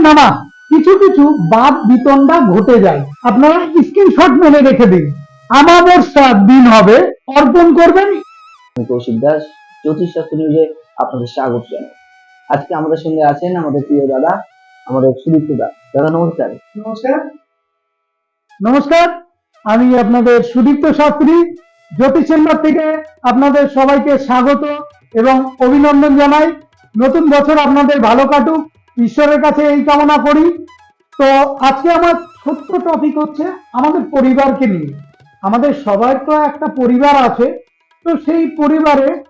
নামা। কিছু কিছু বাদ বিতণ্ডা ঘটে যায়। আপনারা স্ক্রিনশট মেনে রেখে দিন। দিন হবে। অর্পণ করবেন। কৌশিক দাস জ্যোতিষশাস্ত্র নিউজে আপনাদের স্বাগত জানাই। আজকে আমাদের সঙ্গে আছেন আমাদের প্রিয় দাদা আমাদের সুদীপ্ত দা। দাদা নমস্কার। নমস্কার। নমস্কার। আমি আপনাদের সুদীপ্ত শাস্ত্রী জ্যোতিষ চেম্বার থেকে আপনাদের সবাইকে স্বাগত এবং অভিনন্দন জানাই। নতুন বছর আপনাদের ভালো কাটুক। ঈশ্বরের কাছে এই কামনা করি। তো আজকে আমার ছোট্ট টপিক হচ্ছে আমাদের পরিবারকে নিয়ে। আমাদের সবার তো একটা পরিবার আছে। তো সেই পরিবারে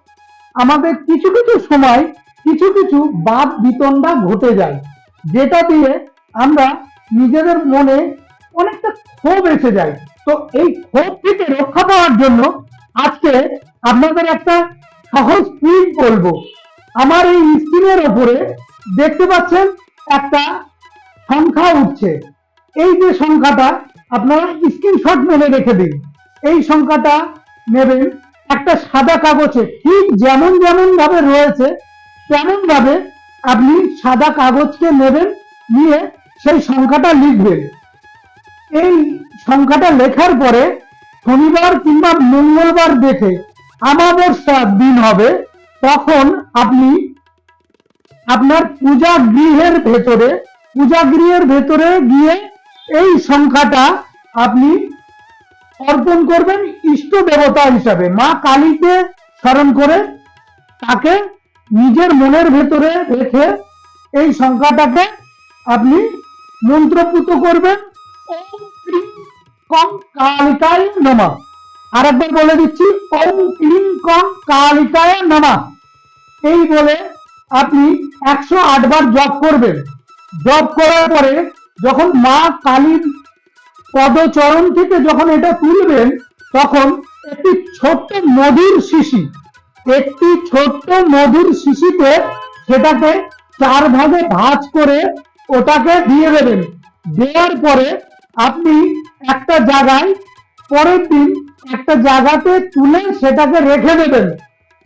আমাদের কিছু কিছু সময়, কিছু কিছু বাদ বিতণ্ডা ঘটে যায়। যেটা দিয়ে আমরা নিজেদের মনে অনেকটা ক্ষোভ এসে যায়। তো এই ক্ষোভ থেকে রক্ষা পাওয়ার জন্য আজকে আপনাদের একটা সহজ কুইজ বলব। আমার এই স্ক্রিনের ওপরে দেখতে পাচ্ছেন একটা সংখ্যা উঠছে। এই যে সংখ্যাটা, আপনারা স্ক্রিনশট মেনে রেখে দিন। এই সংখ্যাটা নেবেন একটা সাদা কাগজে। ঠিক যেমন যেমন ভাবে রয়েছে তেমন ভাবে আপনি সাদা কাগজকে নেবেন, নিয়ে সেই সংখ্যাটা লিখবেন। এই সংখ্যাটা লেখার পরে শনিবার কিংবা মঙ্গলবার দেখে আমাবস্যার দিন হবে। তখন আপনি আপনার পূজা গৃহের ভেতরে, পূজা গৃহের ভেতরে গিয়ে এই সংখ্যাটা আপনি অর্পণ করবেন ইষ্ট দেবতা হিসাবে। মা কালীকে স্মরণ করে তাকে নিজের মনের ভেতরে রেখে এই সংখ্যাটাকে আপনি মন্ত্রপুত করবেন। ওম ক্রিং কং কালিকায় নমা। আরেকবার বলে দিচ্ছি, ওম ক্রিং কং কালিকায় নমা। এই বলে আপনি একশো বার জপ করবেন। জপ করার পরে যখন মা কালীর পদচরণ থেকে যখন এটা তুলবেন, তখন একটি ছোট্ট মধুর শিশি, একটি ছোট্ট মধুর শিশিতে সেটাকে চার ভাগে ভাঁজ করে ওটাকে দিয়ে দেবেন। দেওয়ার পরে আপনি একটা জায়গায় পরের দিন একটা জায়গাতে তুলে সেটাকে রেখে দেবেন।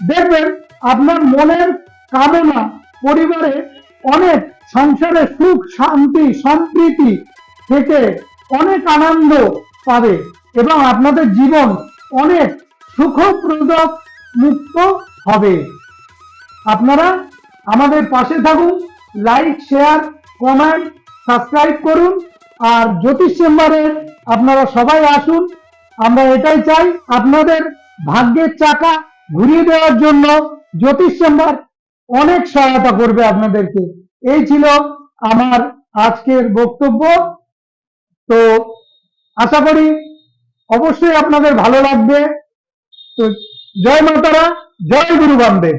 দেখবেন আপনার মনের কামনা পরিবারে অনেক সংসারে সুখ, শান্তি, সম্প্রীতি থেকে অনেক আনন্দ পাবে এবং আপনাদের জীবন অনেক সুখপ্রদ মুক্ত হবে। আপনারা আমাদের পাশে থাকুন লাইক শেয়ার কমেন্ট সাবস্ক্রাইব করুন আর জ্যোতিষ চেম্বারে আপনারা সবাই আসুন। আমরা এটাই চাই আপনাদের ভাগ্যের চাকা ঘুরিয়ে দেওয়ার জন্য। জ্যোতিষ চেম্বার অনেক সহায়তা করবে আপনাদেরকে। এই ছিল আমার আজকের বক্তব্য। তো আশা করি অবশ্যই আপনাদের ভালো লাগবে। তো জয় মাতারা, জয় গুরু বামদেব।